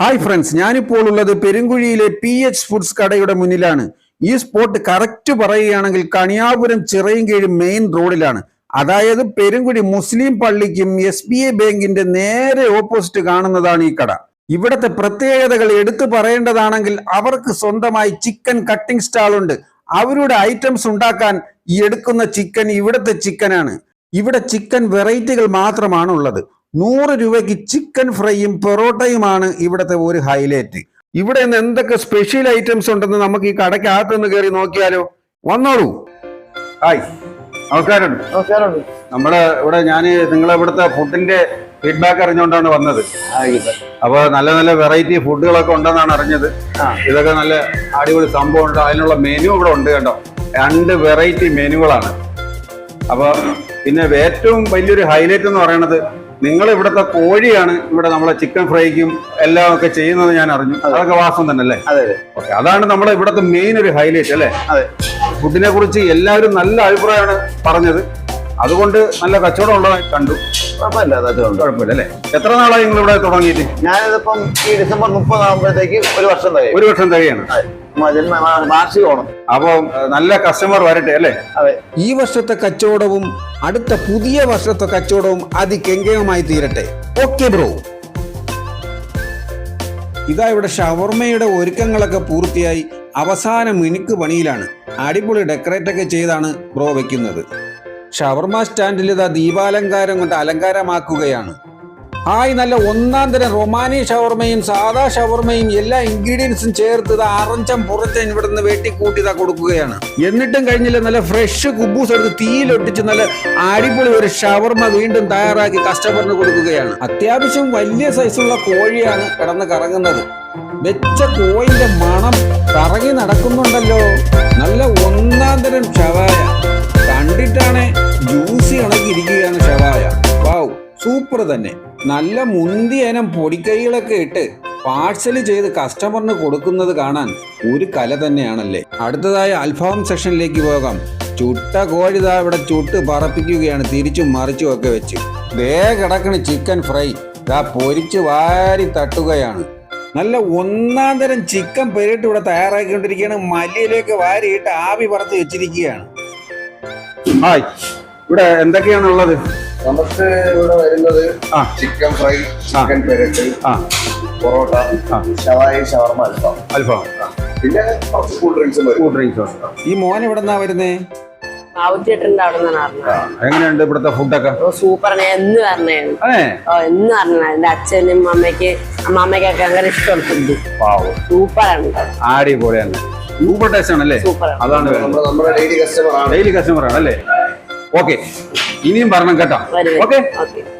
Hi friends ഞാനിപ്പോൾ ഉള്ളത് പെരുങ്കുഴിയിലെ P H foods കടയുടെ മുന്നിലാണ്. ഈ സ്പോട്ട് കറക്റ്റ് പറയുകയാണെങ്കിൽ കണിയാപുരം ചിറയൻകീഴ് മെയിൻ റോഡിലാണ് അതായത് പെരുങ്കുഴി മുസ്ലിം പള്ളിക്കും എസ് ബി ഐ ബാങ്കിന്റെ നേരെ ഓപ്പോസിറ്റ് കാണുന്നതാണ് ഈ കട. ഇവിടത്തെ പ്രത്യേകതകൾ എടുത്തു പറയേണ്ടതാണെങ്കിൽ അവർക്ക് സ്വന്തമായി ചിക്കൻ കട്ടിംഗ് സ്റ്റാൾ ഉണ്ട്. അവരുടെ ഐറ്റംസ് ഉണ്ടാക്കാൻ എടുക്കുന്ന ചിക്കൻ ഇവിടുത്തെ ചിക്കനാണ് ഇവിടെ ചിക്കൻ വെറൈറ്റികൾ മാത്രമാണ് ഉള്ളത്. നൂറ് രൂപയ്ക്ക് ചിക്കൻ ഫ്രൈയും പൊറോട്ടയുമാണ് ഇവിടുത്തെ ഒരു ഹൈലൈറ്റ് ഇവിടെ നിന്ന് എന്തൊക്കെ സ്പെഷ്യൽ ഐറ്റംസ് ഉണ്ടെന്ന് നമുക്ക് ഈ കടയ്ക്കകത്ത് നിന്ന് കയറി നോക്കിയാലോ? വന്നോളൂ. ഹായ് നമസ്കാരം. നമ്മുടെ ഇവിടെ ഞാൻ നിങ്ങളെ ഇവിടുത്തെ ഫുഡിന്റെ ഫീഡ്ബാക്ക് അറിഞ്ഞുകൊണ്ടാണ് വന്നത്. അപ്പൊ നല്ല നല്ല വെറൈറ്റി ഫുഡുകളൊക്കെ ഉണ്ടെന്നാണ് അറിഞ്ഞത്. ഇതൊക്കെ നല്ല അടിപൊളി സംഭവം ഉണ്ട് അതിനുള്ള മെനു ഇവിടെ ഉണ്ട് കേട്ടോ. രണ്ട് വെറൈറ്റി മെനുകളാണ് അപ്പൊ പിന്നെ ഏറ്റവും വലിയൊരു ഹൈലൈറ്റ് എന്ന് പറയുന്നത് നിങ്ങൾ ഇവിടുത്തെ കോഴിയാണ് ഇവിടെ നമ്മളെ ചിക്കൻ ഫ്രൈക്കും എല്ലാം ഒക്കെ ചെയ്യുന്നത് ഞാൻ അറിഞ്ഞു. അതൊക്കെ വാസം തന്നെ അല്ലേ അതെ. ഓക്കെ അതാണ് നമ്മളെ ഇവിടുത്തെ മെയിൻ ഒരു ഹൈലൈറ്റ് അല്ലേ? അതെ. ഫുഡിനെ കുറിച്ച് എല്ലാവരും നല്ല അഭിപ്രായമാണ് പറഞ്ഞത്. അതുകൊണ്ട് നല്ല കച്ചവടം ഉള്ളതായി കണ്ടു. കുഴപ്പമില്ല അതൊക്കെ ഉണ്ട്. കുഴപ്പമില്ല അല്ലേ? എത്ര നാളായി നിങ്ങൾ ഇവിടെ തുടങ്ങിയിട്ട്? ഞാനിതിപ്പം ഈ ഡിസംബർ മുപ്പതാകുമ്പോഴത്തേക്ക് ഒരു വർഷം കഴിയും ഒരു വർഷം തികയാണ്. മാർച്ച് ഓണം അപ്പോൾ നല്ല കസ്റ്റമർ വരട്ടെ അല്ലേ? അതെ. ഈ വർഷത്തെ കച്ചവടവും അടുത്ത പുതിയ വർഷത്തെ കച്ചവടവും അതികെങ്കയമായി തീരട്ടെ. Okay bro. ഇതാ ഇവിടെ ഷവർമയുടെ ഒരുക്കങ്ങളൊക്കെ പൂർത്തിയായി അവസാന മിനുക്ക് പണിയിലാണ്. അടിപൊളി ഡെക്കറേറ്റ് ഒക്കെ ചെയ്താണ് ബ്രോ വെക്കുന്നത്. ഷവർമ സ്റ്റാൻഡിൽ ഇതാ ദീപാലങ്കാരം കൊണ്ട് അലങ്കാരമാക്കുകയാണ്. ഹായ് നല്ല ഒന്നാം തരം റൊമാനി ഷവർമയും സാദാ ഷവർമയും എല്ലാ ഇൻഗ്രീഡിയൻസും ചേർത്ത് ഇത് അറഞ്ചം പുറച്ചൻ ഇവിടെ നിന്ന് വെട്ടിക്കൂട്ടി ഇതാ കൊടുക്കുകയാണ്. എന്നിട്ടും കഴിഞ്ഞില്ല നല്ല ഫ്രഷ് കുബൂസ് എടുത്ത് തീയിലൊട്ടിച്ച് നല്ല അടിപൊളി ഒരു ഷവർമ വീണ്ടും തയ്യാറാക്കി കസ്റ്റമറിന് കൊടുക്കുകയാണ്. അത്യാവശ്യം വലിയ സൈസുള്ള കോഴിയാണ് കിടന്ന് കറങ്ങുന്നത്. വെച്ച കോഴിന്റെ മണം കറങ്ങി നടക്കുന്നുണ്ടല്ലോ. നല്ല ഒന്നാം തരം ഷവായ. കണ്ടിട്ടാണ് ജ്യൂസി ഇണക്കിയിരിക്കുകയാണ് ഷവായ. വാവ് സൂപ്പർ തന്നെ. നല്ല മുന്തിയനം പൊടിക്കൈകളൊക്കെ ഇട്ട് പാഴ്സൽ ചെയ്ത് കസ്റ്റമറിന് കൊടുക്കുന്നത് കാണാൻ ഒരു കല തന്നെയാണല്ലേ. അടുത്തതായി അൽഫാം സെക്ഷനിലേക്ക് പോകാം. ചുട്ട കോഴി ദാ ഇവിടെ ചുട്ട് പറപ്പിക്കുകയാണ് തിരിച്ചും മറിച്ചും ഒക്കെ വെച്ച്. ദേ കിടക്കണ ചിക്കൻ ഫ്രൈ ദാ പൊരിച്ച് വാരി തട്ടുകയാണ്. നല്ല ഒന്നാം തരം ചിക്കൻ പെരിട്ട് ഇവിടെ തയ്യാറാക്കിക്കൊണ്ടിരിക്കുകയാണ് മല്ലിയിലേക്ക് വാരിയിട്ട് ആവി പറത്ത് വെച്ചിരിക്കുകയാണ്. ഇവിടെ എന്തൊക്കെയാണ് ഉള്ളത് നമുക്ക് ഇവിടെ വരുന്നത് ചിക്കൻ ഫ്രൈ ചിക്കൻ പെരട്ട് പൊറോട്ട. ഷവായി ഷവർമ അൽഫാം. അൽഫാം. പിന്നെ കുറച്ച് കൂൾ ഡ്രിങ്ക്സും വരും. കൂൾ ഡ്രിങ്ക്സ് ഈ മോൻ എവിടെ നിന്നാ വരുന്നേ? എങ്ങനെയുണ്ട് ഇവിടുത്തെ ഫുഡൊക്കെ സൂപ്പർ സൂപ്പറാണ് എന്ന് പറഞ്ഞു അതെ. ഓ എന്ന് പറഞ്ഞ. എന്റെ അച്ഛനും അമ്മയ്ക്ക് അമ്മാമ്മയ്ക്കൊക്കെ അങ്ങനെ ഇഷ്ടമാണ് ഫുഡ് സൂപ്പർ സൂപ്പറാണ് അടിപൊളിയാണ് സൂപ്പർ ടേസ്റ്റ് ആണല്ലേ? സൂപ്പറാണ് അതാണ് നമ്മുടെ നമ്മുടെ ഡെയിലി കസ്റ്റമർ ആണ്. ഡെയിലി കസ്റ്റമർ ആണ് അല്ലേ? ഓക്കെ ഇനിയും പറഞ്ഞു കേട്ടോ. ഓക്കെ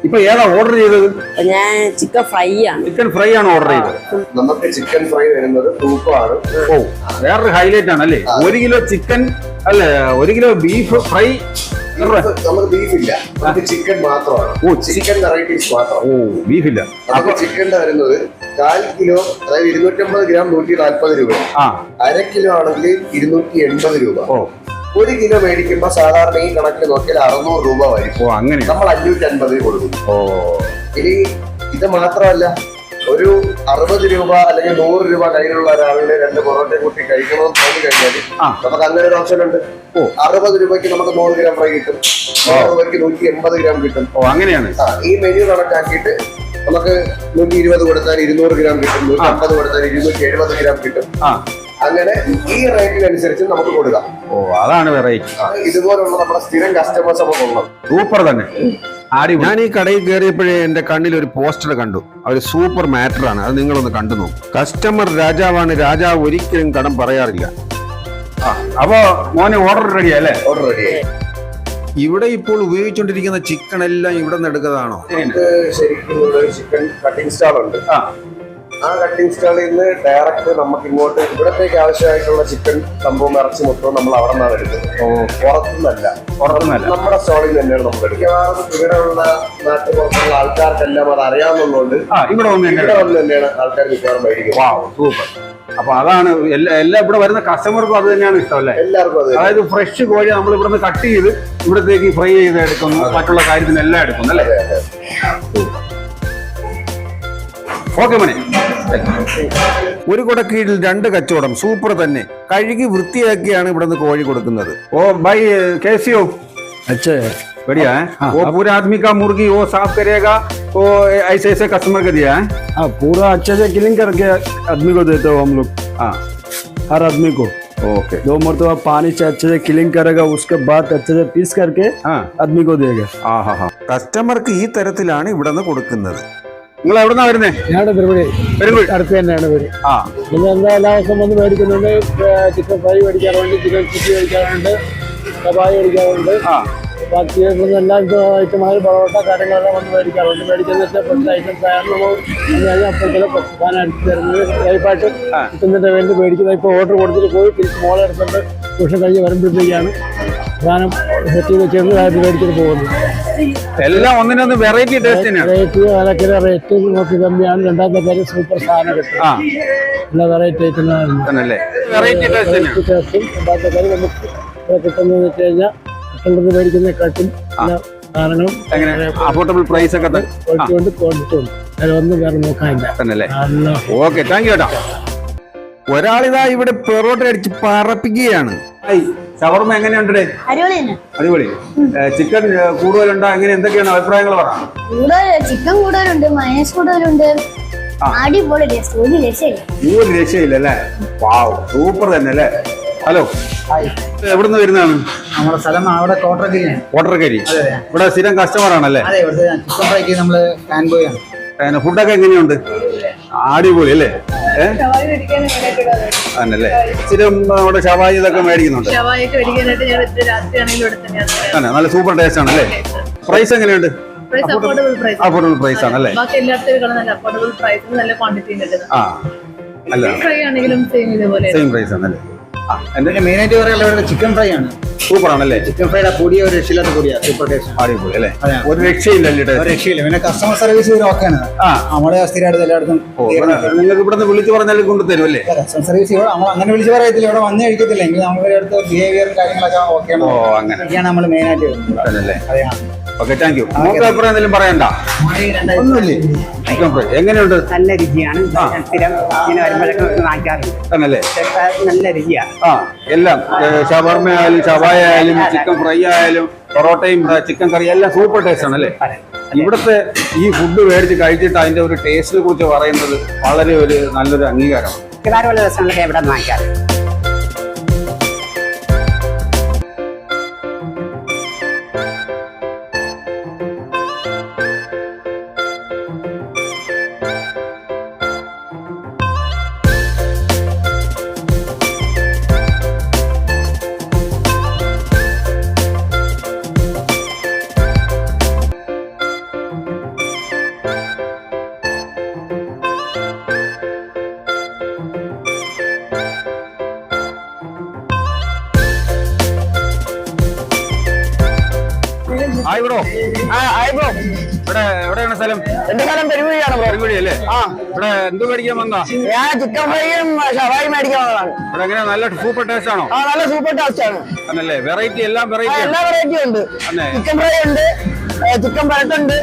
ഇപ്പൊ ഏതാ ഓർഡർ ചെയ്തത്? ഞാൻ ചിക്കൻ ഫ്രൈ ആണ്. ചിക്കൻ ഫ്രൈ ആണ് ഓർഡർ ചെയ്തത്. നമുക്ക് ചിക്കൻ ഫ്രൈ വരുന്നത് തൂക്കമാണ്. ഓ വേറൊരു ഹൈലൈറ്റ് ആണ് അല്ലേ? ഒരു കിലോ ചിക്കൻ അല്ല ഒരു കിലോ ബീഫ് ഫ്രൈ നമുക്ക് ബീഫ് ഇല്ല. നമുക്ക് ചിക്കൻ മാത്രമാണ്. ഓ, ചിക്കൻ വെറൈറ്റീസ് മാത്രം. ഓ ബീഫില്ല അപ്പൊ ചിക്കന്റെ വരുന്നത് കാൽ കിലോ അതായത് ഇരുന്നൂറ്റമ്പത് ഗ്രാം നൂറ്റി നാല്പത് രൂപ. ആ. അര കിലോ ആണെങ്കിൽ ഇരുന്നൂറ്റി എൺപത് രൂപ. ഓ. ഒരു കിലോ മേടിക്കുമ്പോ സാധാരണ ഈ കണക്കിൽ നോക്കിയാൽ അറുന്നൂറ് രൂപ വരും. ഓ നമ്മൾ അഞ്ഞൂറ്റി അൻപത് കൊടുക്കും. ഓ. ഇനി ഇത് മാത്രമല്ല ഒരു അറുപത് രൂപ അല്ലെങ്കിൽ നൂറ് രൂപ കയ്യിലുള്ള ഒരാളിന് രണ്ട് പൊറോട്ട കൂട്ടി കഴിക്കണമെന്ന് തോന്നി കഴിഞ്ഞാൽ. നമുക്ക് അങ്ങനെ ഒരു ഓപ്ഷൻ ഉണ്ട്. അറുപത് രൂപയ്ക്ക് നമുക്ക് നൂറ് ഗ്രാം ഫ്രൈ കിട്ടും. നൂറ് രൂപയ്ക്ക് നൂറ്റി എൺപത് ഗ്രാം കിട്ടും. ഓ അങ്ങനെയാണ്. ഈ മെനു കണക്കാക്കിയിട്ട് നമുക്ക് നൂറ്റി ഇരുപത് കൊടുത്താൽ ഇരുന്നൂറ് ഗ്രാം കിട്ടും നൂറ്റി അമ്പത് കൊടുത്താൽ ഇരുന്നൂറ്റി എഴുപത് ഗ്രാം കിട്ടും. അങ്ങനെ ഈ റേറ്റിനനുസരിച്ച് നമുക്ക് കൊടുക്കാം. ഓ അതാണ് വെറൈറ്റി ഇതുപോലുള്ള നമ്മുടെ സ്ഥിരം കസ്റ്റമേഴ്സ് നമുക്ക് ഉള്ളത്. സൂപ്പർ തന്നെ. ഞാൻ ഈ കടയിൽ കയറിയപ്പോഴേ എന്റെ കണ്ണിൽ ഒരു പോസ്റ്റർ കണ്ടു. ഒരു സൂപ്പർ മാറ്റർ ആണ്. അത് നിങ്ങളൊന്ന് കണ്ടു നോക്കും. കസ്റ്റമർ രാജാവാണ്. രാജാവ് ഒരിക്കലും കടം പറയാറില്ല. അപ്പോ മോനെ ഓർഡർ റെഡി അല്ലേ? ഓർഡർ റെഡി ഇവിടെ ഇപ്പോൾ ഉപയോഗിച്ചുകൊണ്ടിരിക്കുന്ന ചിക്കൻ എല്ലാം ഇവിടെ നിന്ന് എടുക്കുന്നതാണോ? ശരിക്കും ഒരു ചിക്കൻ കട്ടിംഗ് സ്റ്റാൾ ഉണ്ട്. ആ കട്ടിംഗ് സ്റ്റാളിൽ നിന്ന് ഡയറക്റ്റ് നമുക്ക് ഇങ്ങോട്ട് ഇവിടത്തേക്ക് ആവശ്യമായിട്ടുള്ള ചിക്കൻ സംഭവം ഇറച്ചി മൊത്തം നമ്മൾ അവിടെ നിന്നാണ് എടുക്കുന്നത്. പുറത്തുനിന്നല്ല പുറത്തുനിന്നല്ല. നമ്മുടെ സ്റ്റാളിൽ നിന്ന് തന്നെയാണ് നമ്മൾ എടുക്കുന്നത്. ഇവിടെയുള്ള നാട്ടിൽ പുറത്തുള്ള ആൾക്കാർക്കെല്ലാം അത് അറിയാവുന്നതുകൊണ്ട് ആ ഇവിടെ വന്ന് തന്നെയാണ് ആൾക്കാർ മിക്കവാറും മേടിക്കുന്നത്. സൂപ്പർ. അപ്പൊ അതാണ് എല്ലാ എല്ലാം ഇവിടെ വരുന്ന കസ്റ്റമർക്കും അത് തന്നെയാണ് ഇഷ്ടം അല്ലേ? എല്ലാവർക്കും അത് അതായത് ഫ്രഷ് കോഴി നമ്മൾ ഇവിടുന്ന് കട്ട് ചെയ്ത് ഇവിടത്തേക്ക് ഫ്രൈ ചെയ്ത് എടുക്കുന്നു. മറ്റുള്ള കാര്യത്തിനെല്ലാം എടുക്കുന്നു അല്ലേ? ഓക്കെ മണി. ഒരു കുടക്കീഴിൽ രണ്ട് കച്ചവടം സൂപ്പർ തന്നെ കഴുകി വൃത്തിയാക്കിയാണ് ഇവിടുന്ന് കോഴി കൊടുക്കുന്നത് ഓ ബൈ കേസിയോ अच्छा है बढ़िया है वो पूरे आदमी का मुर्गी वो साफ करेगा वो ऐसे ऐसे कस्टमर को दिया है हाँ पूरा अच्छे से क्लीन करके आदमी को देते हो हम लोग हाँ हर आदमी को ओके दो मरतबा पानी से अच्छे से क्लीन करेगा उसके बाद अच्छे से पीस करके हाँ आदमी को देगा ആഹാ ഹാ കസ്റ്റമർക്ക് ഈ തരത്തിലാണ് ഇവിടെ നിന്ന് കൊടുക്കുന്നത് നിങ്ങൾ എവിടുന്നാ വരുന്നേ? ഞങ്ങളുടെ പരിപാടി പെരുങ്കുഴി അടുത്ത് തന്നെയാണ് പേര് ആ. പിന്നെ എന്താ എല്ലാ ദിവസവും വന്ന് മേടിക്കുന്നുണ്ട്. ചിക്കൻ ഫ്രൈ മേടിക്കാറുണ്ട് ചിക്കൻ ചിക്കി മേടിക്കാറുണ്ട് കബായി മേടിക്കാറുണ്ട്. ആ. ബാക്കി എല്ലാ ഐറ്റമായ പൊറോട്ട കാര്യങ്ങളെല്ലാം വന്ന് മേടിക്കാറുണ്ട്. മേടിക്കുന്ന വെച്ചാൽ കുറച്ച് ഐറ്റംസ് ആയാലും നമ്മൾ വന്നു കഴിഞ്ഞാൽ അപ്പോഴത്തേക്കും സാധനം അടിച്ചു തരുന്നത് ലൈഫായിട്ട് കിട്ടുന്നതിന് വേണ്ടി മേടിക്കുന്നത്. ഇപ്പോൾ ഓർഡർ കൊടുത്തിട്ട് പോയി. തിരിച്ച് മോളെ എടുത്തിട്ട് ട്യൂഷൻ കഴിഞ്ഞ് വരുമ്പോഴത്തേക്കാണ് സാധനം. സെറ്റ് ചെയ്ത് ചെറുതായിട്ട് മേടിച്ചിട്ട് പോകുന്നത് എല്ലാം ഒന്നിനൊന്ന് വെറൈറ്റി ടേസ്റ്റ് തന്നെയാണ്. റേറ്റ് വിലക്കിലെ റേറ്റ് നോക്കി കമ്മിയാണ് രണ്ടാമത്തെ കാര്യം സൂപ്പർ സാധനം കിട്ടും. ആ. എല്ലാ വെറൈറ്റി ഐറ്റങ്ങളാണ് തന്നല്ലേ വെറൈറ്റി ടേസ്റ്റ് തന്നെയാണ്. ടേസ്റ്റും രണ്ടാമത്തെ കാര്യം നമുക്ക് ഇവിടെ കിട്ടുന്നതെന്ന് വെച്ച് കഴിഞ്ഞാൽ മറ്റുള്ളത് മേടിക്കുന്നതിനെക്കാട്ടും എല്ലാ സാധനങ്ങളും എങ്ങനെ? അഫോർഡബിൾ പ്രൈസ് ഒക്കെ ത- ആ, ക്വാളിറ്റി കൊണ്ട്. ക്വാണ്ടിറ്റി ഉണ്ട് അതിലൊന്നും വേറെ നോക്കാനില്ല. തന്നല്ലേ നല്ല ഓക്കെ താങ്ക് യു കേട്ടോ ഒരാളിതാ ഇവിടെ പെറോട്ട അടിച്ച് പറപ്പിക്കുകയാണ്. ഷവർമ എങ്ങനെയുണ്ട്? അടിപൊളി ചിക്കൻ കൂടുതലുണ്ടോ? എങ്ങനെ എന്തൊക്കെയാണ് അഭിപ്രായങ്ങൾ പറ. ചിക്കൻ കൂടുതലുണ്ട് മയനസ് കൂടുതലുണ്ട്. അടിപൊളി ഒരു രക്ഷയില്ല. അല്ലേ? വാവ് സൂപ്പർ തന്നെ അല്ലേ? ഹലോ. എവിടുന്ന് വരുന്നതാണ്? നമ്മുടെ സ്ഥലം അവിടെ കോട്ടറക്കിരിയാണ് കോട്ടർക്കരി ഇവിടെ സ്ഥിരം കസ്റ്റമർ ആണല്ലേ? അതെ ഇവിടുത്തെ ചിക്കൻ ഫ്രൈക്ക് നമ്മൾ ഫാൻ ബോയ് ആണ്. പിന്നെ ഫുഡൊക്കെ എങ്ങനെയുണ്ട്? അടിപൊളി അല്ലേ? ആണല്ലേ? സ്ഥിരം നമ്മുടെ ഷവായി ഇതൊക്കെ മേടിക്കുന്നുണ്ട്. തന്നെ നല്ല സൂപ്പർ ടേസ്റ്റ് ആണല്ലേ പ്രൈസ് എങ്ങനെയുണ്ട്? അഫോർഡബിൾ പ്രൈസ് ക്വാണ്ടിറ്റിയും കിട്ടുന്നത് ആ അല്ല. ഫ്രൈ ആണെങ്കിലും സെയിം പ്രൈസ് ആണല്ലേ എന്റെ മെയിനായിട്ട് മെയിൻ ആയിട്ട് പറയാനുള്ള ചിക്കൻ ഫ്രൈ ആണ്. സൂപ്പർ ആണല്ലേ ചിക്കൻ ഫ്രൈഡ് പൊടിയ ഒരു രക്ഷയില്ലാത്ത പൊടിയാണ് സൂപ്പർ ടേസ്റ്റ് അടിപൊളി അല്ലേ? അതെ. ഒരു രക്ഷയില്ല ഒരു രക്ഷയില്ല. പിന്നെ കസ്റ്റമർ സർവീസ് ഒരു ഓക്കെയാണ് ആ. നമ്മുടെ സ്ഥിരമായിട്ട് എല്ലായിടത്തും ഇവിടെ നിങ്ങൾക്ക് ഇവിടുന്ന് വിളിച്ചു പറഞ്ഞാൽ കൊണ്ടുതരും അല്ലേ? കസ്റ്റമർ സർവീസ് ഇവിടെ നമ്മൾ അങ്ങനെ വിളിച്ച് പറയത്തില്ല. ഇവിടെ വന്ന് കഴിക്കത്തില്ല. എങ്കിൽ നമ്മുടെ അടുത്ത് ബിഹേവിയറും കാര്യങ്ങളൊക്കെ ഓക്കെയാണ് ഓ അങ്ങനെ. ഇതൊക്കെയാണ് നമ്മൾ മെയിൻ ആയിട്ട് വരുന്നത്. അതെ. ഓക്കെ താങ്ക് യു നമുക്ക് അഭിപ്രായം എന്തെങ്കിലും പറയണ്ട? ഒന്നുമില്ലേ? എങ്ങനെയുണ്ട്? നല്ല രുചിയാണ്. സ്ഥിരം ഇങ്ങനെ വരുമ്പോഴൊക്കെ വാങ്ങിക്കാറുണ്ട്. തന്നല്ലേ? നല്ല രുചിയാണ് ആ എല്ലാം ഷവർമ ആയാലും ഷവായ ആയാലും ചിക്കൻ ഫ്രൈ ആയാലും പൊറോട്ടയും ചിക്കൻ കറി എല്ലാം സൂപ്പർ ടേസ്റ്റ് അല്ലേ? ഇവിടുത്തെ ഈ ഫുഡ് മേടിച്ച് കഴിച്ചിട്ട് അതിന്റെ ഒരു ടേസ്റ്റിനെ കുറിച്ച് പറയുന്നത് വളരെ ഒരു നല്ലൊരു അംഗീകാരമാണ്. മിക്കവാറുമുള്ള ദിവസങ്ങളൊക്കെ ഇവിടെ നിന്ന് വാങ്ങിക്കാറുണ്ട്. ഇവിടെ എവിടെയാണ് സ്ഥലം? എന്റെ കാലം പെരുകുഴിയാണ് ബ്രോ. അല്ലേ ആ. ഇവിടെ എന്ത് മേടിക്കാൻ വന്നാ ഞാൻ ചിക്കൻ ഫ്രൈയും ഷവായി മേടിക്കാൻ വന്നതാണ്. ഇവിടെ എങ്ങനെ നല്ല സൂപ്പർ ടേസ്റ്റ് ആണോ? ആ നല്ല സൂപ്പർ ടേസ്റ്റ് ആണ്. അന്നല്ലേ വെറൈറ്റി എല്ലാം വെറൈറ്റി എല്ലാ വെറൈറ്റി ഉണ്ട്. ചിക്കൻ ഫ്രൈ ഉണ്ട് ചിക്കൻ പരട്ട് ഉണ്ട്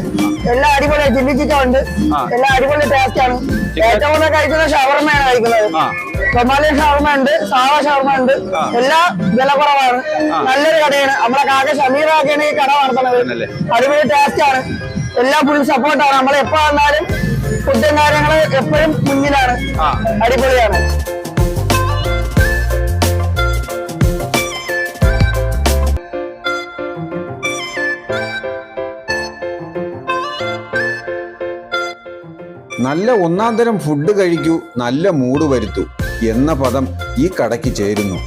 എല്ലാം അടിപൊളി ചില്ലി ചിക്കൻ ഉണ്ട്. എല്ലാം അടിപൊളി ടേസ്റ്റ് ആണ്. ഏറ്റവും കൂടുതൽ കഴിക്കുന്നത് ഷവർമയാണ് കഴിക്കുന്നത്. സൊമാലിയൻ ഷവർമ ഉണ്ട് സാവ ഷവർമ ഉണ്ട്. എല്ലാം വില കുറവാണ് നല്ലൊരു കടയാണ്. നമ്മളെ കാക്ക ഷമീറാക്കിയാണ് ഈ കട നടത്തുന്നത് അടിപൊളി ടേസ്റ്റ് ആണ്. എല്ലാം ഫുൾ സപ്പോർട്ടാണ് നമ്മൾ എപ്പോ വന്നാലും ഫുഡും കാര്യങ്ങൾ എപ്പോഴും മുന്നിലാണ്. അടിപൊളിയാണ്. നല്ല ഒന്നാം തരം ഫുഡ് കഴിക്കൂ നല്ല മൂഡ് വരുത്തൂ എന്ന പദം ഈ കടയ്ക്ക് ചേരുന്നു.